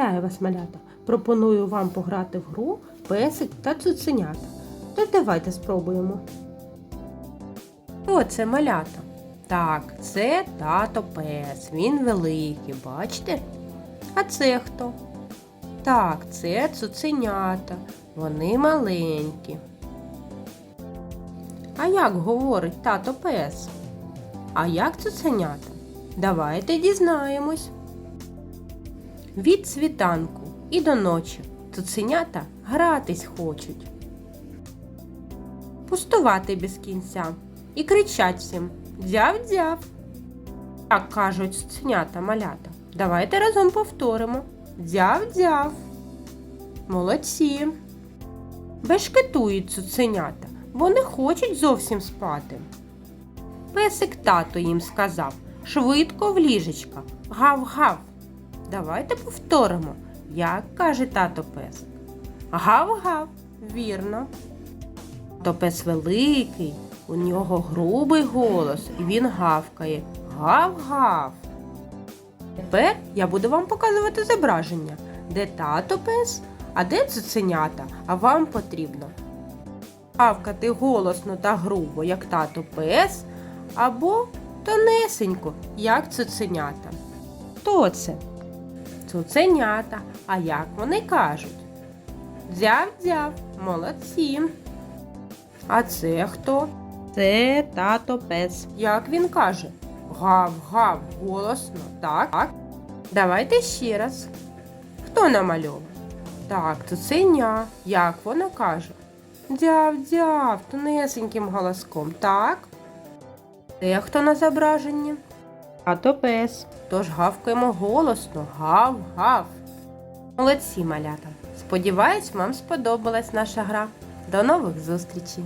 Вітаю вас, малята! Пропоную вам пограти в гру песик та цуценята. Тож давайте спробуємо. Хто це малята? Так, це тато пес. Він великий, бачите? А це хто? Так, це цуценята. Вони маленькі. А як говорить тато пес? А як цуценята? Давайте дізнаємось. Від світанку і до ночі цуценята гратись хочуть. Пустувати без кінця і кричать всім дзяв-дзяв. Так кажуть цуценята малята. Давайте разом повторимо. Дзяв-дзяв. Молодці. Бешкетують цуценята, бо не хочуть зовсім спати. Песик тато їм сказав швидко в ліжечка. Гав-гав. Давайте повторимо, як каже тато песик. Гав-гав, вірно. То пес великий, у нього грубий голос, і він гавкає. Гав-гав. Тепер я буду вам показувати зображення, де тато пес, а де цуценята, а вам потрібно гавкати голосно та грубо, як тато пес, або тонесенько, як цуценята. Хто це? Цуценята. А як вони кажуть? Дзяв-дзяв, молодці. А це хто? Це тато пес. Як він каже? Гав-гав, голосно. Так, так. Давайте ще раз. Хто намальовав? Так, цуценя. Як вона каже? Дзяв-дзяв, тонесеньким голоском. Так. Це хто на зображенні? Тато пес. Тож гавкаємо голосно. Гав-гав. Молодці, малята. Сподіваюсь, вам сподобалась наша гра. До нових зустрічей!